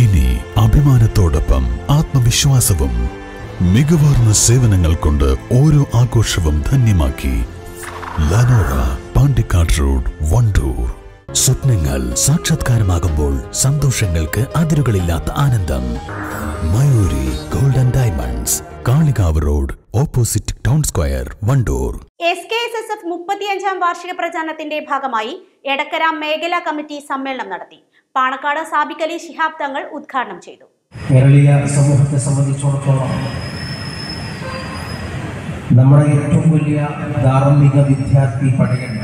ഇനി അഭിമാനത്തോടൊപ്പം ആത്മവിശ്വാസവും മികവാർന്ന സേവനങ്ങൾ കൊണ്ട് ഓരോ ആഘോഷവും ധന്യമാക്കി ലനോറ പാണ്ടിക്കാട് റോഡ് വണ്ടൂർ. സ്വപ്നങ്ങൾ സാക്ഷാത്കാരമാകുമ്പോൾ സന്തോഷങ്ങൾക്ക് അതിരുകളില്ലാത്ത ആനന്ദം. Mayuri golden diamonds Kalikavu road opposite town square Wandoor. S K S S F മുപ്പത്തിയഞ്ചാം വാർഷിക പ്രചാരണത്തിന്റെ ഭാഗമായി എടക്കര മേഖലാ കമ്മിറ്റി സമ്മേളനം നടത്തി. പാണക്കാട് സാബിക് അലി ശിഹാബ് തങ്ങൾ ഉദ്ഘാടനം ചെയ്തു. കേരളീയ സമൂഹത്തെ സംബന്ധിച്ചിടത്തോളം നമ്മുടെ ഏറ്റവും വലിയ ധാർമ്മിക വിദ്യാർത്ഥി പടയൻ.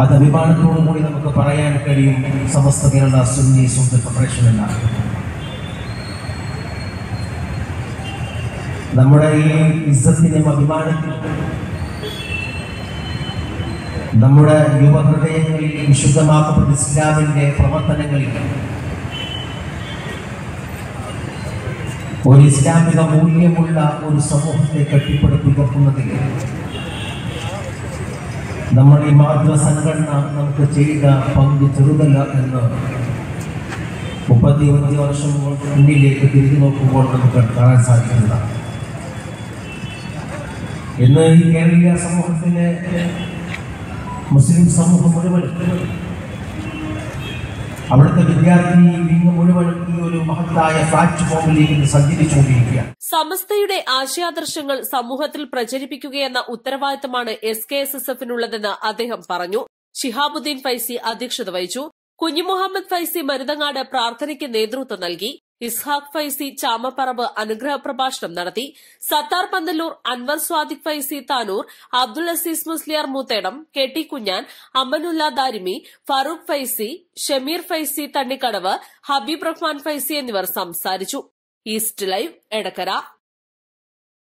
അത് അഭിമാനത്തോടു കൂടി നമുക്ക് പറയാൻ കഴിയും. സമസ്ത കേരള സുന്നി സുന്ദർ ഫെഡറേഷൻ എന്നാണ്. നമ്മുടെ ഈ ഇസത്തിനും അഭിമാനത്തിനും നമ്മുടെ യുവഹൃദയങ്ങളിൽ വിശുദ്ധമാക്കപ്പെട്ട ഇസ്ലാമിന്റെ പ്രവർത്തനങ്ങളിൽ ഒരു ഇസ്ലാമിക മൂല്യമുള്ള ഒരു സമൂഹത്തെ കെട്ടിപ്പടുത്തുയർത്തുന്നതിൽ നമ്മൾ ഈ മാതൃ സംഘടന നമുക്ക് ചെയ്ത പങ്ക് ചെറുതല്ല എന്ന് മുപ്പത്തി അഞ്ച് വർഷം മുന്നിലേക്ക് തിരിഞ്ഞു നോക്കുമ്പോൾ നമുക്ക് കാണാൻ സാധിക്കുന്നതാണ്. ഇന്ന് ഈ കേരളീയ സമൂഹത്തിലെ മുസ്ലിം സമൂഹം മുഴുവൻ അവിടുത്തെ വിദ്യാർത്ഥി ഇന്ന് മുഴുവൻ ഈ ഒരു മഹത്തായ പ്ലാറ്റ്ഫോമിലേക്ക് സഞ്ചരിച്ചുകൊണ്ടിരിക്കുകയാണ്. സമസ്തയുടെ ആശയാദർശങ്ങൾ സമൂഹത്തിൽ പ്രചരിപ്പിക്കുകയെന്ന ഉത്തരവാദിത്തമാണ് എസ് കെ എസ് എസ് എഫിനുള്ളതെന്ന് അദ്ദേഹം പറഞ്ഞു. ഷിഹാബുദ്ദീൻ ഫൈസി അധ്യക്ഷത വഹിച്ചു. കുഞ്ഞുമുഹമ്മദ് ഫൈസി മരുതങ്ങാട് പ്രാർത്ഥനയ്ക്ക് നേതൃത്വം നൽകി. ഇസ്ഹാഖ് ഫൈസി ചാമപ്പറമ്പ് അനുഗ്രഹ പ്രഭാഷണം നടത്തി സത്താർ പന്തല്ലൂർ അൻവർ സ്വാദിഖ് ഫൈസി താനൂർ അബ്ദുൾ അസീസ് മുസ്ലിയാർ മൂത്തേടം കെ ടി കുഞ്ഞാൻ അമനുല്ല ദാരിമി ഫറൂഖ് ഫൈസി ഷമീർ ഫൈസി തണ്ണിക്കടവ് ഹബീബ് റഹ്മാൻ ഫൈസി എന്നിവർ സംസാരിച്ചു. East live Edakkara.